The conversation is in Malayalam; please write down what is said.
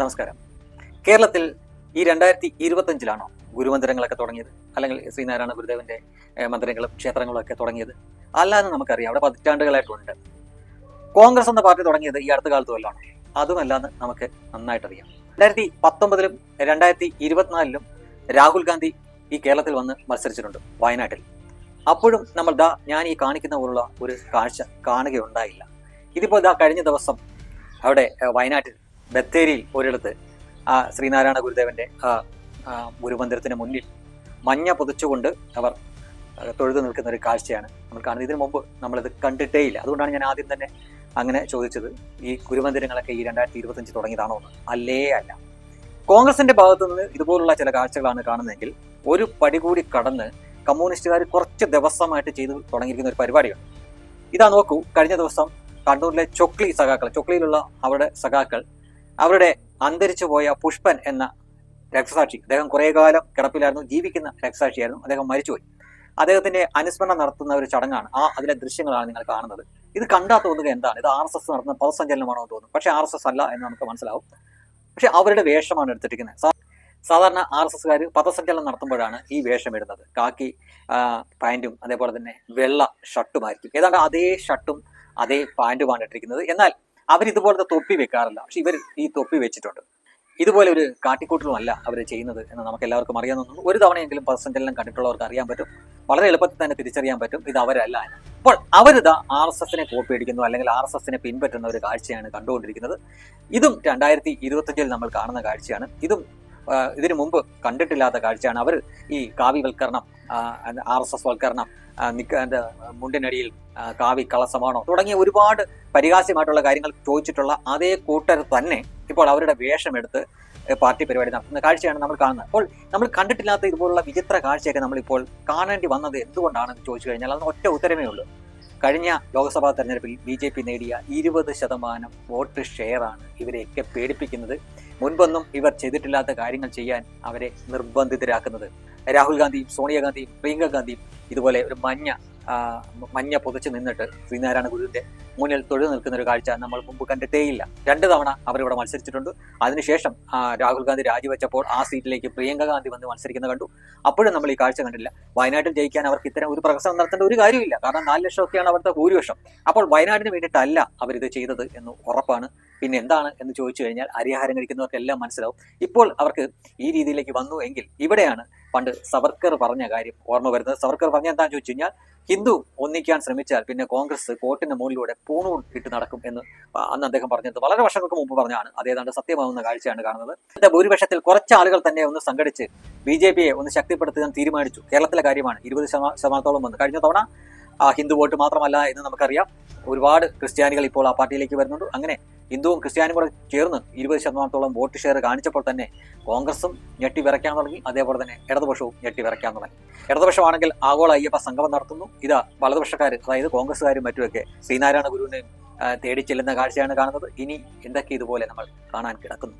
നമസ്കാരം. കേരളത്തിൽ ഈ രണ്ടായിരത്തി ഇരുപത്തഞ്ചിലാണോ ഗുരുമന്ദിരങ്ങളൊക്കെ തുടങ്ങിയത്? അല്ലെങ്കിൽ ശ്രീനാരായണ ഗുരുദേവന്റെ മന്ദിരങ്ങളും ക്ഷേത്രങ്ങളും ഒക്കെ തുടങ്ങിയത്? അല്ലാന്ന് നമുക്കറിയാം. അവിടെ പതിറ്റാണ്ടുകളായിട്ടുണ്ട്. കോൺഗ്രസ് എന്ന പാർട്ടി തുടങ്ങിയത് ഈ അടുത്ത കാലത്ത് വല്ലാണ് അതുമല്ലാന്ന് നമുക്ക് നന്നായിട്ട് അറിയാം രണ്ടായിരത്തി പത്തൊമ്പതിലും രണ്ടായിരത്തി ഇരുപത്തിനാലിലും രാഹുൽ ഗാന്ധി ഈ കേരളത്തിൽ വന്ന് മത്സരിച്ചിട്ടുണ്ട് വയനാട്ടിൽ. അപ്പോഴും നമ്മൾ ദാ ഞാൻ ഈ കാണിക്കുന്ന പോലുള്ള ഒരു കാഴ്ച കാണുകയുണ്ടായില്ല. ഇതിപ്പോൾ ദാ കഴിഞ്ഞ ദിവസം അവിടെ വയനാട്ടിൽ ബത്തേരിയിൽ ഒരിടത്ത് ആ ശ്രീനാരായണ ഗുരുദേവന്റെ ആ ഗുരുമന്ദിരത്തിന് മുന്നിൽ മഞ്ഞ പുതച്ചുകൊണ്ട് അവർ തൊഴുതു നിൽക്കുന്ന ഒരു കാഴ്ചയാണ് നമ്മൾ കാണുന്നത്. ഇതിനു മുമ്പ് നമ്മളിത് കണ്ടിട്ടേ ഇല്ല. അതുകൊണ്ടാണ് ഞാൻ ആദ്യം തന്നെ അങ്ങനെ ചോദിച്ചത് ഈ ഗുരുമന്ദിരങ്ങളൊക്കെ ഈ രണ്ടായിരത്തി ഇരുപത്തഞ്ച് തുടങ്ങിയതാണോ എന്ന്? അല്ലേ അല്ല. കോൺഗ്രസിന്റെ ഭാഗത്തു നിന്ന് ഇതുപോലുള്ള ചില കാഴ്ചകളാണ് കാണുന്നതെങ്കിൽ ഒരു പടി കൂടി കടന്ന് കമ്മ്യൂണിസ്റ്റുകാർ കുറച്ച് ദിവസമായിട്ട് ചെയ്തു തുടങ്ങിയിരിക്കുന്ന ഒരു പരിപാടിയുണ്ട്. ഇതാ നോക്കൂ കഴിഞ്ഞ ദിവസം കണ്ണൂരിലെ ചൊക്ലി സഖാക്കൾ ചൊക്ലിയിലുള്ള അവരുടെ സഖാക്കൾ അവരുടെ അന്തരിച്ചു പോയ പുഷ്പൻ എന്ന രക്തസാക്ഷി. അദ്ദേഹം കുറേ കാലം കിടപ്പിലായിരുന്നു ജീവിക്കുന്ന രക്തസാക്ഷിയായിരുന്നു. അദ്ദേഹം മരിച്ചുപോയി. അദ്ദേഹത്തിന്റെ അനുസ്മരണം നടത്തുന്ന ഒരു ചടങ്ങാണ്. ആ അതിലെ ദൃശ്യങ്ങളാണ് നിങ്ങൾ കാണുന്നത്. ഇത് കണ്ടാൽ തോന്നുക എന്താണ്? ഇത് ആർ എസ് എസ് നടത്തുന്ന പദസഞ്ചലനമാണോ എന്ന് തോന്നും പക്ഷേ ആർ എസ് എസ് അല്ല എന്ന് നമുക്ക് മനസ്സിലാവും. പക്ഷെ അവരുടെ വേഷമാണ് എടുത്തിരിക്കുന്നത്. സാധാരണ ആർ എസ് എസ്കാർ പദസഞ്ചലനം നടത്തുമ്പോഴാണ് ഈ വേഷം ഇടുന്നത്. കാക്കി പാന്റും അതേപോലെ തന്നെ വെള്ള ഷർട്ടുമായിരിക്കും. ഏതാണ്ട് അതേ ഷർട്ടും അതേ പാന്റുമാണ് ഇട്ടിരിക്കുന്നത്. എന്നാൽ അവർ ഇതുപോലത്തെ തൊപ്പി വെക്കാറില്ല. പക്ഷെ ഇവർ ഈ തൊപ്പി വെച്ചിട്ടുണ്ട്. ഇതുപോലെ ഒരു കാട്ടിക്കൂട്ടലും അല്ല അവർ ചെയ്യുന്നത് എന്ന് നമുക്ക് എല്ലാവർക്കും അറിയാവുന്ന. ഒരു തവണയെങ്കിലും പദസഞ്ചലനം കണ്ടിട്ടുള്ളവർക്ക് അറിയാൻ പറ്റും. വളരെ എളുപ്പത്തിൽ തന്നെ തിരിച്ചറിയാൻ പറ്റും. ഇത് അവരല്ല എന്ന്. അപ്പോൾ അവരിതാ ആർ എസ് എസിനെ കോപ്പി അടിക്കുന്നു അല്ലെങ്കിൽ ആർ എസ് എസിനെ പിൻപറ്റുന്ന ഒരു കാഴ്ചയാണ് കണ്ടുകൊണ്ടിരിക്കുന്നത്. ഇതും രണ്ടായിരത്തി ഇരുപത്തഞ്ചിൽ നമ്മൾ കാണുന്ന കാഴ്ചയാണ്. ഇതും ഇതിനു മുമ്പ് കണ്ടിട്ടില്ലാത്ത കാഴ്ചയാണ്. അവർ ഈ കാവ്യവൽക്കരണം ആർ എസ് എസ് വൽക്കരണം മുണ്ടിനടിയിൽ കാവി കളസമാണോ തുടങ്ങിയ ഒരുപാട് പരിഹാസ്യമായിട്ടുള്ള കാര്യങ്ങൾ ചോദിച്ചിട്ടുള്ള അതേ കൂട്ടർ തന്നെ ഇപ്പോൾ അവരുടെ വേഷമെടുത്ത് പാർട്ടി പരിപാടി നടത്തുന്ന കാഴ്ചയാണ് നമ്മൾ കാണുന്നത്. അപ്പോൾ നമ്മൾ കണ്ടിട്ടില്ലാത്ത ഇതുപോലുള്ള വിചിത്ര കാഴ്ചയൊക്കെ നമ്മളിപ്പോൾ കാണേണ്ടി വന്നത് എന്തുകൊണ്ടാണെന്ന് ചോദിച്ചു കഴിഞ്ഞാൽ അതിന് ഒറ്റ ഉത്തരമേ ഉള്ളൂ. കഴിഞ്ഞ ലോക്സഭാ തെരഞ്ഞെടുപ്പിൽ ബി ജെ പി നേടിയ ഇരുപത് ശതമാനം വോട്ട് ഷെയറാണ് ഇവരെയൊക്കെ പേടിപ്പിക്കുന്നത്. മുൻപൊന്നും ഇവർ ചെയ്തിട്ടില്ലാത്ത കാര്യങ്ങൾ ചെയ്യാൻ അവരെ നിർബന്ധിതരാക്കുന്നത്. രാഹുൽ ഗാന്ധിയും സോണിയാഗാന്ധിയും പ്രിയങ്ക ഗാന്ധിയും ഇതുപോലെ ഒരു മഞ്ഞ മഞ്ഞ പുതച്ചു നിന്നിട്ട് ശ്രീനാരായണ ഗുരുവിന്റെ മുന്നിൽ തൊഴിൽ നിൽക്കുന്ന ഒരു കാഴ്ച നമ്മൾ മുമ്പ് കണ്ടിട്ടേയില്ല രണ്ട് തവണ അവരിവിടെ മത്സരിച്ചിട്ടുണ്ട്. അതിനുശേഷം രാഹുൽ ഗാന്ധി രാജിവെച്ചപ്പോൾ ആ സീറ്റിലേക്ക് പ്രിയങ്ക ഗാന്ധി വന്ന് മത്സരിക്കുന്ന കണ്ടു. അപ്പോഴും നമ്മൾ ഈ കാഴ്ച കണ്ടില്ല. വയനാട്ടിൽ ജയിക്കാൻ അവർക്ക് ഇത്തരം ഒരു പ്രകസനം നടത്തേണ്ട ഒരു കാര്യമില്ല. കാരണം നാല് ലക്ഷമൊക്കെയാണ് അവിടുത്തെ ഭൂരിപക്ഷം. അപ്പോൾ വയനാടിന് വേണ്ടിയിട്ടല്ല അവരിത് ചെയ്തത് എന്ന് ഉറപ്പാണ്. പിന്നെ എന്താണ് എന്ന് ചോദിച്ചു കഴിഞ്ഞാൽ അരിയാഹാരം കഴിക്കുന്നവർക്കെല്ലാം മനസ്സിലാവും. ഇപ്പോൾ അവർക്ക് ഈ രീതിയിലേക്ക് വന്നു എങ്കിൽ ഇവിടെയാണ് പണ്ട് സവർക്കർ പറഞ്ഞ കാര്യം ഓർമ്മ വരുന്നത്. സവർക്കർ പറഞ്ഞ എന്താണെന്ന് ചോദിച്ചു കഴിഞ്ഞാൽ ഹിന്ദു ഒന്നിക്കാൻ ശ്രമിച്ചാൽ പിന്നെ കോൺഗ്രസ് കോട്ടിന്റെ മുകളിലൂടെ പൂണൂൺ ഇട്ട് നടക്കും എന്ന് അന്ന് അദ്ദേഹം പറഞ്ഞത്. വളരെ വർഷങ്ങൾക്ക് മുമ്പ് പറഞ്ഞാണ്. അതേതാണ്ട് സത്യമാവുന്ന കാഴ്ചയാണ് കാണുന്നത്. ഭൂരിപക്ഷത്തിൽ കുറച്ച് ആളുകൾ തന്നെ ഒന്ന് സംഘടിച്ച് ബി ജെ പിയെ ഒന്ന് ശക്തിപ്പെടുത്താൻ തീരുമാനിച്ചു. കേരളത്തിലെ കാര്യമാണ്. ഇരുപത് ശതമാ- ശതമാനത്തോളം വന്നു. കഴിഞ്ഞ തവണ ഹിന്ദു വോട്ട് മാത്രമല്ല എന്ന് നമുക്കറിയാം. ഒരുപാട് ക്രിസ്ത്യാനികൾ ഇപ്പോൾ ആ പാർട്ടിയിലേക്ക് വരുന്നുണ്ട്. അങ്ങനെ ഹിന്ദുവും ക്രിസ്ത്യാനിയും കൂടെ ചേർന്ന് ഇരുപത് ശതമാനത്തോളം വോട്ട് ഷെയർ കാണിച്ചപ്പോൾ തന്നെ കോൺഗ്രസും ഞെട്ടി വിറയ്ക്കാൻ തുടങ്ങി. അതേപോലെ തന്നെ ഇടതുപക്ഷവും ഞെട്ടി വിറയ്ക്കാൻ തുടങ്ങി. ഇടതുപക്ഷമാണെങ്കിൽ ആഗോള അയ്യപ്പ സംഗമം നടത്തുന്നു. ഇതാ വലതുപക്ഷക്കാർ അതായത് കോൺഗ്രസ്സുകാരും മറ്റുമൊക്കെ ശ്രീനാരായണ ഗുരുവിനെയും തേടി ചെല്ലുന്ന കാഴ്ചയാണ് കാണുന്നത്. ഇനി എന്തൊക്കെ ഇതുപോലെ നമ്മൾ കാണാൻ കിടക്കുന്നു?